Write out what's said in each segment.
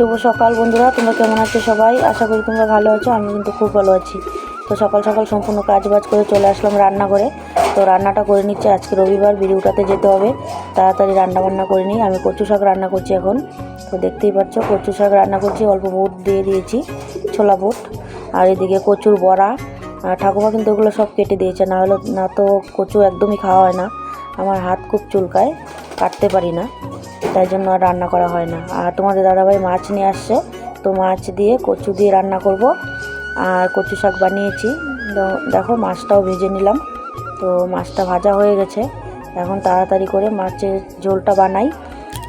শুভ সকাল বন্ধুরা, তোমরা কেমন আছো সবাই? আশা করি তোমরা ভালো আছো আমি কিন্তু খুব ভালো আছি। তো সকাল সকাল সম্পূর্ণ কাজ বাজ করে চলে আসলাম রান্না করে তো রান্নাটা করে নিচ্ছে আজকে রবিবার বিড়ি উঠাতে যেতে হবে। তাড়াতাড়ি রান্না বান্না করে নিই। আমি কচু শাক রান্না করছি এখন। তো দেখতেই পাচ্ছ, কচু শাক রান্না করছি, অল্প বুট দিয়ে দিয়েছি, ছোলা বুট। আর এদিকে কচুর বড়া। আর ঠাকুমা কিন্তু ওগুলো সব কেটে দিয়েছে না হলে না তো কচু একদমই খাওয়া হয় না। আমার হাত খুব চুলকায়, কাটতে পারি না। তাই জন্য আর রান্না করা হয় না। আর তোমাদের দাদাভাই মাছ নিয়ে আসছে, তো মাছ দিয়ে কচু দিয়ে রান্না করব। আর কচু শাক বানিয়েছি। দেখো মাছটাও ভেজে নিলাম। তো মাছটা ভাজা হয়ে গেছে। এখন তাড়াতাড়ি করে মাছের ঝোলটা বানাই।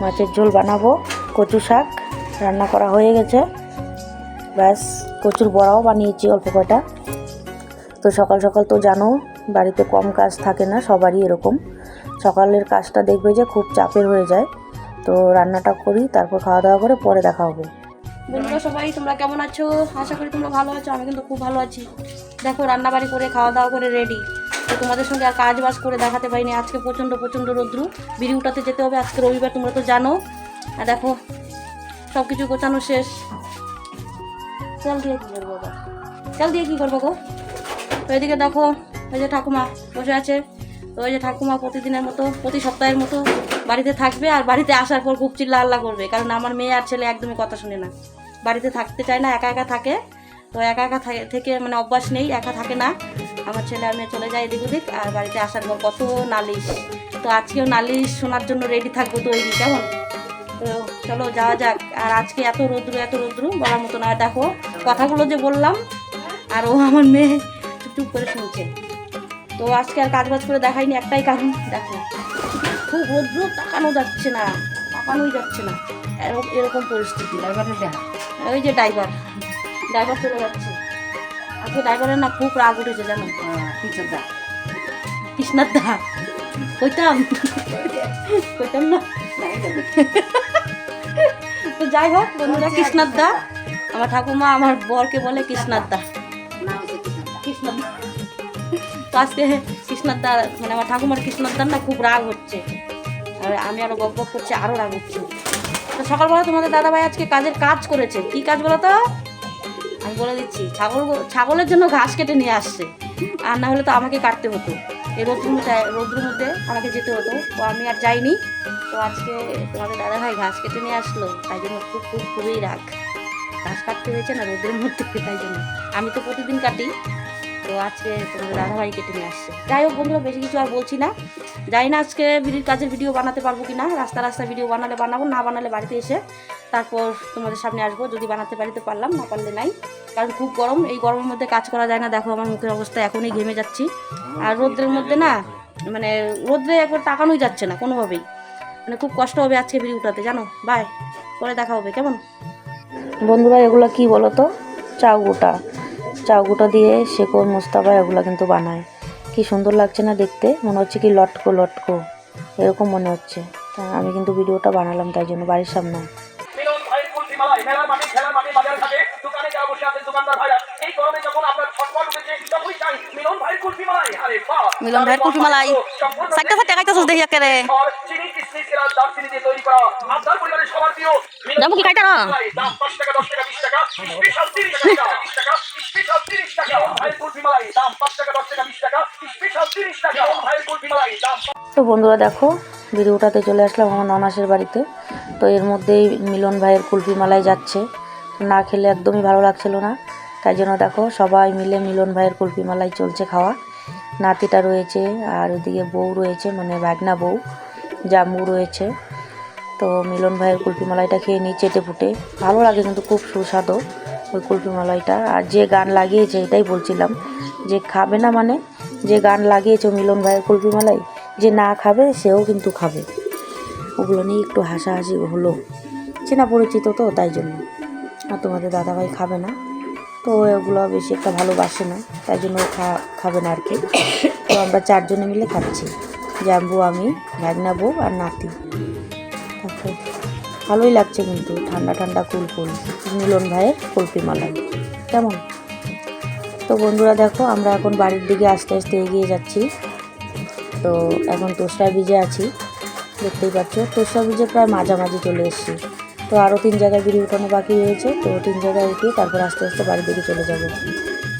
মাছের ঝোল বানাবো, কচু শাক রান্না করা হয়ে গেছে। ব্যাস, কচুর বড়াও বানিয়েছি অল্প কটা তো সকাল সকাল তো জানো, বাড়িতে কম কাজ থাকে না, সবারই এরকম। সকালের কাজটা দেখবে যে খুব চাপের হয়ে যায়। তো রান্নাটা করি, তারপর খাওয়া দাওয়া করে পরে দেখা হবে। বন্ধুরা সবাই, তোমরা কেমন আছো? আশা করি তোমরা ভালো আছো, আমি কিন্তু খুব ভালো আছি। দেখো, রান্নাবাড়ি করে খাওয়া দাওয়া করে রেডি তো তোমাদের সঙ্গে আর কাজ বাজ করে দেখাতে পারিনি, আজকে প্রচণ্ড প্রচণ্ড রৌদ্রু। বিড়ি উঠাতে যেতে হবে, আজকে রবিবার, তোমরা তো জানো। আর দেখো সব কিছু গোছানো শেষ। চাল দিয়ে কী করব গো? চাল দিয়ে কী করব গো? তো এদিকে দেখো, ওই যে ঠাকুমা বসে আছে। তো ওই যে ঠাকুমা প্রতিদিনের মতো, প্রতি সপ্তাহের মতো বাড়িতে থাকবে আর বাড়িতে আসার পর খুব চিল্লা আল্লাহ করবে, কারণ আমার মেয়ে আর ছেলে একদমই কথা শুনে না। বাড়িতে থাকতে চায় না, একা একা থাকে। তো একা একা থাকে- মানে অভ্যাস নেই, একা থাকে না। আমার ছেলে আর মেয়ে চলে যায় এদিক ওদিক, আর বাড়িতে আসার পর কত নালিশ। তো আজকেও নালিশ শোনার জন্য রেডি থাকব তৈরি কেমন? তো চলো যাওয়া যাক। আর আজকে এত রৌদ্র এত রৌদ্র, বলার মতো না দেখো, কথাগুলো যে বললাম, আর ও আমার মেয়ে চুপচুপ করে শুনছে। তো আজকে আর কাজ বাজ করে দেখাইনি একটাই কারণ, দেখো। খুব রৌদ্র তাকানো যাচ্ছে না তাকানোই যাচ্ছে না। এরকম এরকম পরিস্থিতি ওই যে ড্রাইভার ড্রাইভার চলে যাচ্ছে। আজকে ড্রাইভারের না খুব রাগ উঠেছে জানো? কৃষ্ণার দা। কইতাম। কইতাম না। তো যাই হোক বন্ধুরা কৃষ্ণার দা। আমার ঠাকুমা আমার বরকে বলে কৃষ্ণার দা। কৃষ্ণার দা। তো আজকে কৃষ্ণার দা মানে আমার ঠাকুমার কৃষ্ণার দার না খুব রাগ হচ্ছে। আর আমি আরও বক বক করছি, আরও রাগ হচ্ছে। তো সকালবেলা তোমাদের দাদাভাই আজকে কাজের কাজ করেছে। কি কাজ বলো তো আমি বলে দিচ্ছি, ছাগল ছাগলের জন্য ঘাস কেটে নিয়ে আসছে। আর না হলে তো আমাকে কাটতে হতো। এই রোদ্রের মধ্যে রোদ্রের মধ্যে আমাকে যেতে হতো। তো আমি আর যাইনি। তো আজকে তোমাদের দাদাভাই ঘাস কেটে নিয়ে আসলো। তাই জন্য খুব খুব, খুবই রাগ। ঘাস কাটতে হয়েছে না রোদ্রের মধ্যে, তাই জন্য। আমি তো প্রতিদিন কাটি। তো আজকে তোমাদের দাদাভাই কেটে নিয়ে আসছে। যাই হোক বন্ধুরা, বেশি কিছু আর বলছি না। জানি না আজকে ভিডিওর কাজের ভিডিও বানাতে পারব কি না রাস্তা রাস্তা ভিডিও বানালে বানাবো, না বানালে বাড়িতে এসে তারপর তোমাদের সামনে আসব। যদি বানাতে পারি তো পারলাম, না পারলে নাই। কারণ খুব গরম, এই গরমের মধ্যে কাজ করা যায় না। দেখো আমার মুখের অবস্থা এখনই ঘেমে যাচ্ছি। আর রোদ্রের মধ্যে না মানে রোদ্রে একবার তাকানোই যাচ্ছে না কোনোভাবেই। মানে খুব কষ্ট হবে আজকে ভিডিও উঠাতে, জানো? বাই পরে দেখা হবে, কেমন? বন্ধুরা এগুলো কি বলো তো চাউগুটা। চাউগুটা দিয়ে শেকড়, মুস্তাফা এগুলো কিন্তু বানায়। কি সুন্দর লাগছে না দেখতে? মনে হচ্ছে কি লটকো লটকো। এরকম মনে হচ্ছে। তা আমি কিন্তু ভিডিওটা বানালাম তাই জন্য বাড়ির সামনে। মিলন ভাই কুলফি মালাই মাঠে বাজার ঘাটে দোকানে যারা বসে তো বন্ধুরা দেখো, ভিডিওটাতে চলে আসলাম আমার ননাসের বাড়িতে। তো এর মধ্যেই মিলন ভাইয়ের কুলফি মালায় যাচ্ছে না খেলে একদমই ভালো লাগছিল না। তাই জন্য দেখো, সবাই মিলে মিলন ভাইয়ের কুলফি মালাই চলছে খাওয়া। নাতিটা রয়েছে আর ওদিকে বউ রয়েছে মানে ভাগনা বউ জামু রয়েছে। তো মিলন ভাইয়ের কুলফি মালাইটা খেয়ে নিই চেটে ফুটে ভালো লাগে কিন্তু খুব সুস্বাদু ওই কুলফি মালাইটা আর যে গান লাগিয়েছে এটাই বলছিলাম, যে খাবে না মানে যে গান লাগিয়েছে মিলন ভাইয়ের কুলফি মালাই যে না খাবে, সেও কিন্তু খাবে। ওগুলো নিয়ে একটু হাসাহাসি হলো। চেনা পরিচিত তো, তাই জন্য। আর তোমাদের দাদাভাই খাবে না। তো ওগুলো বেশি একটা ভালোবাসে না, তাই জন্য ও খাবে না আর কি। তো আমরা চারজনে মিলে খাচ্ছি। জাম্বু, আমি, ভাগনা বউ আর নাতি। দেখো ভালোই লাগছে কিন্তু, ঠান্ডা ঠান্ডা কুল কুল। মিলন ভাইয়ের কুলফি মালাই কেমন? তো বন্ধুরা দেখো, আমরা এখন বাড়ির দিকে আস্তে আস্তে এগিয়ে যাচ্ছি। তো এখন তোষরা বীজে আছি, দেখতেই পাচ্ছ। তোষরা বীজে প্রায় মাঝামাঝি চলে এসেছি। তো আরও তিন জায়গায় বিড়ি উঠানো বাকি রয়েছে, তো তিন জায়গায় উঠিয়ে তারপর আস্তে আস্তে বাড়ির দিকে চলে যাব।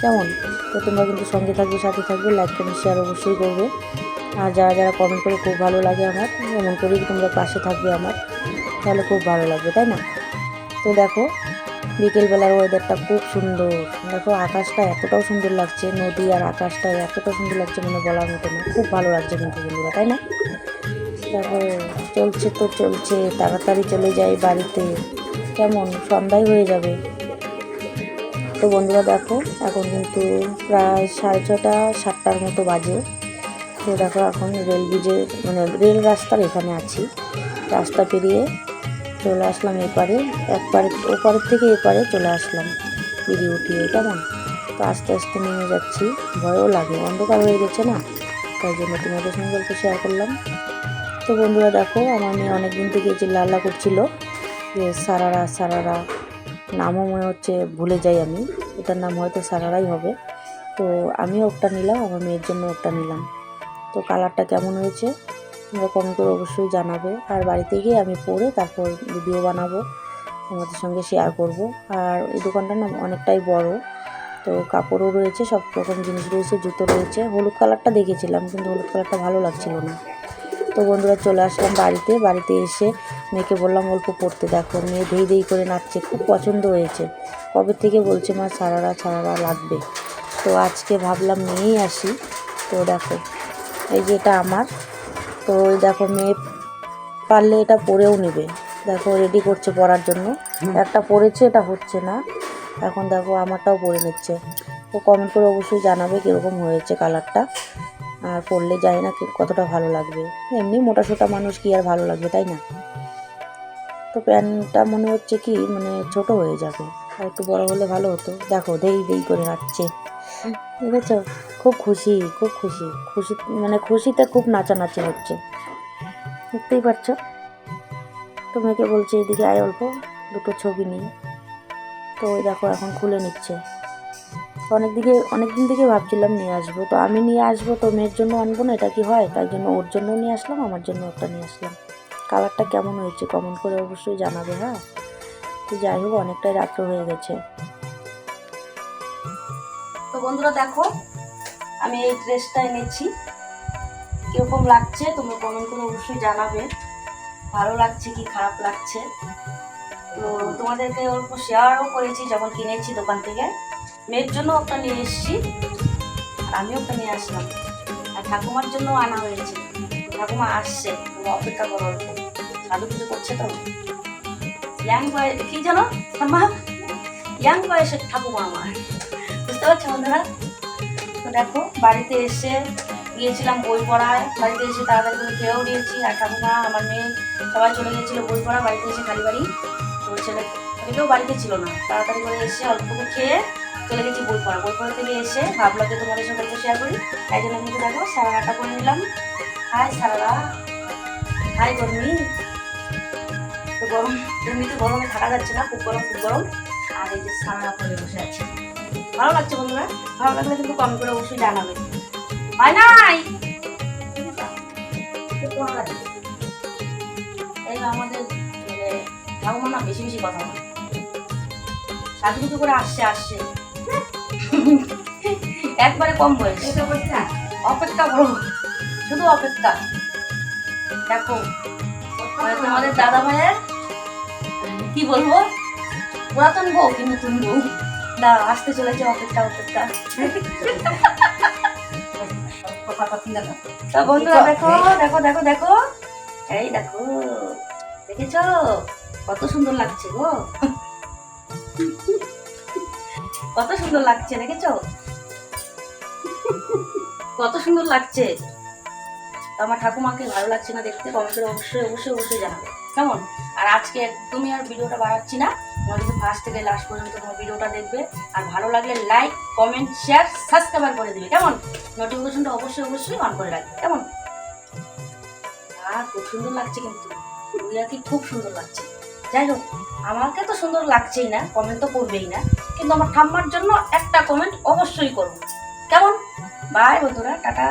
কেমন? তো তোমরা কিন্তু সঙ্গে থাকবে, সাথে থাকবে লাইক কমেন্ট শেয়ার অবশ্যই করবে। আর যারা যারা কমেন্ট করে খুব ভালো লাগে আমার, এমন করেই তোমরা পাশে থাকবে আমার, তাহলে খুব ভালো লাগবে, তাই না? তো দেখো বিকেলবেলার ওয়েদারটা খুব সুন্দর। দেখো, আকাশটা এতটাও সুন্দর লাগছে, নদী আর আকাশটা এতটা সুন্দর লাগছে মানে বলার মতো না। খুব ভালো লাগছে কিন্তু বন্ধুরা, তাই না? দেখো, চলছে তো চলছে, তাড়াতাড়ি চলে যাই বাড়িতে। কেমন? সন্ধ্যায় হয়ে যাবে। তো বন্ধুরা, দেখো, এখন কিন্তু প্রায় সাড়ে ছটা, সাতটার মতো বাজে। তো দেখো, এখন রেল ব্রিজে মানে রেল রাস্তার এখানে আছি। রাস্তা পেরিয়ে চলে আসলাম এপারে একবারে ওপারের থেকে এপারে চলে আসলাম। বিড়ি উঠিয়ে কেমন? তো আস্তে আস্তে নেমে যাচ্ছি, ভয়ও লাগে, অন্ধকার হয়ে গেছে না? তাই জন্য তোমাদের সঙ্গে গল্প শেয়ার করলাম। তো বন্ধুরা দেখো, আমার মেয়ে অনেক দিন থেকে যে লাল্লা করছিল, যে সারারা সারারা, নামও মনে হচ্ছে ভুলে যাই আমি। এটার নাম হয়তো সারারাই হবে। তো আমিও একটা নিলাম, আমার মেয়ের জন্য একটা নিলাম। তো কালারটা কেমন হয়েছে? কমেন্ট করে অবশ্যই জানাবে। আর বাড়িতে গিয়ে আমি পরে তারপর ভিডিও বানাবো, তোমাদের সঙ্গে শেয়ার করব। আর এই দোকানটা না অনেকটাই বড়, তো কাপড়ও রয়েছে, সব রকম জিনিস রয়েছে, জুতো রয়েছে। হলুদ কালারটা দেখেছিলাম, কিন্তু হলুদ কালারটা ভালো লাগছিল না। তো বন্ধুরা, চলে আসলাম বাড়িতে। বাড়িতে এসে মেয়েকে বললাম, অল্প পড়তে দেখো। মেয়ে ধেই ধেই করে নাচছে, খুব পছন্দ হয়েছে। কবে থেকে বলছে মা, সারারা সারারা লাগবে। তো আজকে ভাবলাম নিয়েই আসি। তো দেখো, এই যে এটা আমার। তো ওই দেখো মেয়ে পারলে এটা পরেও নেবে। দেখো রেডি করছে পরার জন্য। একটা পরেছে এটা হচ্ছে না। এখন দেখো আমারটাও পরে নিচ্ছে। তো কমেন্ট করে অবশ্যই জানাবে কীরকম হয়েছে কালারটা আর পরলে জানি না কতটা ভালো লাগবে। এমনি মোটা সোটা মানুষ কি আর ভালো লাগবে তাই না? তো প্যান্টটা মনে হচ্ছে কি মানে ছোট হয়ে যাবে। আর একটু বড় হলে ভালো হতো। দেখো দেই দেই করে নাচছে। বুঝেছ খুব খুশি খুব খুশি। খুশি মানে খুশিতে খুব নাচানাচি হচ্ছে। দেখতেই পাচ্ছ? তো মেয়েকে বলছে এদিকে আয় অল্প, দুটো ছবি নিই তো ওই দেখো, এখন খুলে নিচ্ছে। অনেক দিকে অনেক দিন থেকে ভাবছিলাম নিয়ে আসব। তো আমি নিয়ে আসব তো মেয়ের জন্য আনব না, এটা কি হয়? তাই জন্য ওর জন্য নিয়ে আসলাম, আমার জন্য একটা নিয়ে আসলাম। কালারটা কেমন হয়েছে? কমেন্ট করে অবশ্যই জানাবে হ্যাঁ? তো যাই হোক, অনেকটাই রাত্র হয়ে গেছে। বন্ধুরা দেখো, আমি এই ড্রেসটা এনেছি। কীরকম লাগছে তোমরা কমেন্ট করে অবশ্যই জানাবে। ভালো লাগছে কি খারাপ লাগছে? তো তোমাদেরকে অল্প শেয়ারও করেছি যখন কিনেছি দোকান থেকে। মেয়ের জন্য একটা নিয়ে এসেছি, আর আমিও একটা নিয়ে আসলাম। আর ঠাকুমার জন্য আনা হয়েছে। ঠাকুমা আসছে তোমরা অপেক্ষা করো সাধু পুজো করছে তো। ইয়াং বয়স কি জানো মা ইয়াং বয়সের ঠাকুমা আমার। বুঝতে পারছ বন্ধুরা? তো দেখো, বাড়িতে এসে গিয়েছিলাম বই পড়ায়। বাড়িতে এসে তাড়াতাড়ি করে খেয়েও নিয়েছি। আর ঠাকুমা, আমার মেয়ে সবাই চলে গিয়েছিল বই পড়া, বাড়িতে এসে খালি বাড়ি। তো ছেলে কেউ বাড়িতে ছিল না। তাড়াতাড়ি করে এসে অল্প করে খেয়ে চলে গেছি বই পড়া। বই পড়া থেকে এসে ভাবলাম যে তোমাদের সঙ্গে একটু শেয়ার করি। তাই জন্য কিন্তু দেখো সারাটা করে নিলাম। হাই সারারা হাই, গরমি। তো গরম এমনিতে গরমে থাকা যাচ্ছে না। খুব গরম খুব গরম। আর এই যে সারা করে বসে আছে। ভালো লাগছে বন্ধুরা? ভালো লাগলে কিন্তু কমেন্ট করে অবশ্যই জানাবে। হয় নাই? এই আমাদের মানে ঠাকুমা না বেশি বেশি কথা বলে সাজুগুজু করে আসছে আসছে। একবারে কম বয়স। অপেক্ষা করো। শুধু অপেক্ষা। দেখো মানে তোমাদের দাদা ভাইয়ের কি বলব? পুরাতন বউ কি নতুন বউ। আসতে চলেছে অপেক্ষা অপেক্ষা। তা বন্ধুরা দেখো দেখো দেখো দেখো। এই দেখো দেখেছ? কত সুন্দর লাগছে গো। কত সুন্দর লাগছে দেখেছ? কত সুন্দর লাগছে। আমার ঠাকুমাকে ভালো লাগছে না দেখতে কমেন্ট করে অবশ্যই অবশ্যই অবশ্যই জানাবে। কেমন? আর আজকে একদমই আর ভিডিওটা বাড়াচ্ছি না। তোমরা ফার্স্ট থেকে লাস্ট পর্যন্ত তোমার ভিডিওটা দেখবে। আর ভালো লাগলে লাইক কমেন্ট শেয়ার সাবস্ক্রাইব করে দেবে, কেমন? নোটিফিকেশনটা অবশ্যই অবশ্যই অন করে রাখবে, কেমন? আর খুব সুন্দর লাগছে কিন্তু। কি খুব সুন্দর লাগছে। যাই হোক, আমাকে তো সুন্দর লাগছেই না কমেন্ট তো করবেই না, কিন্তু আমার ঠাম্মার জন্য একটা কমেন্ট অবশ্যই করব। কেমন? বাই বন্ধুরা, টাটা।